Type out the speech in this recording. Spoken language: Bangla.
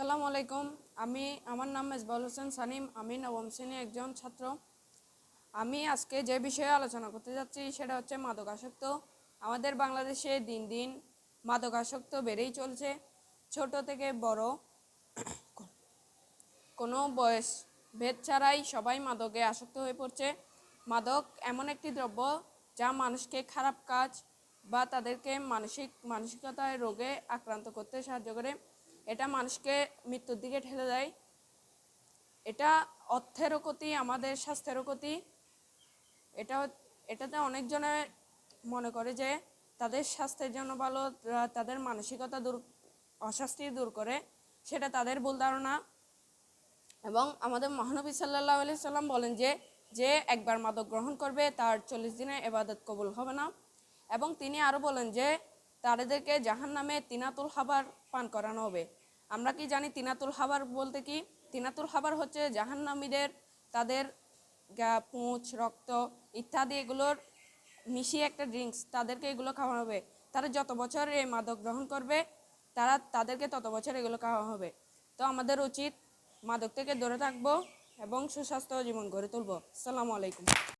আসসালামু আলাইকুম। আমি, আমার নাম মেজবাউল হোসেন সানিম। আমি নবম শ্রেণির একজন ছাত্র। আমি আজকে যে বিষয়ে আলোচনা করতে যাচ্ছি সেটা হচ্ছে মাদকাসক্ত। আমাদের বাংলাদেশে দিন দিন মাদকাসক্ত বেড়েই চলছে। ছোট থেকে বড় কোনো বয়স ভেদ ছাড়াই সবাই মাদকে আসক্ত হয়ে পড়ছে। মাদক এমন একটি দ্রব্য যা মানুষকে খারাপ কাজ বা তাদেরকে মানসিক, মানসিকতায় রোগে আক্রান্ত করতে সাহায্য করে। এটা মানুষকে মৃত্যুর দিকে ঠেলে দেয়। এটা অর্থেরও ক্ষতি, আমাদের স্বাস্থ্যেরও ক্ষতি। এটা এটাতে অনেকজনে মনে করে যে তাদের স্বাস্থ্যের জন্য ভালো তাদের মানসিকতা দূর অস্বস্তি দূর করে, সেটা তাদের ভুল ধারণা। এবং আমাদের মহানবী সাল্লাহ আলি সাল্লাম বলেন যে যে একবার মাদক গ্রহণ করবে, তার চল্লিশ দিনে এবাদত কবুল হবে না। এবং তিনি আরও বলেন যে তাদেরকে জাহান নামে তিনাতুল খাবার পান করানো হবে। আমরা কি জানি তিনাতুল খাবার বলতে কি? তিনাতুল খাবার হচ্ছে জাহান্নামীদের তাদের গা- পুঁছ রক্ত ইত্যাদি এগুলোর মিশিয়ে একটা ড্রিঙ্কস তাদেরকে এগুলো খাওয়ানো হবে। তারা যত বছর এই মাদক গ্রহণ করবে, তারা তাদেরকে তত বছর এগুলো খাওয়া হবে। তো আমাদের উচিত মাদক থেকে দূরে থাকব এবং সুস্বাস্থ্য জীবন গড়ে তুলবো। আসসালামু আলাইকুম।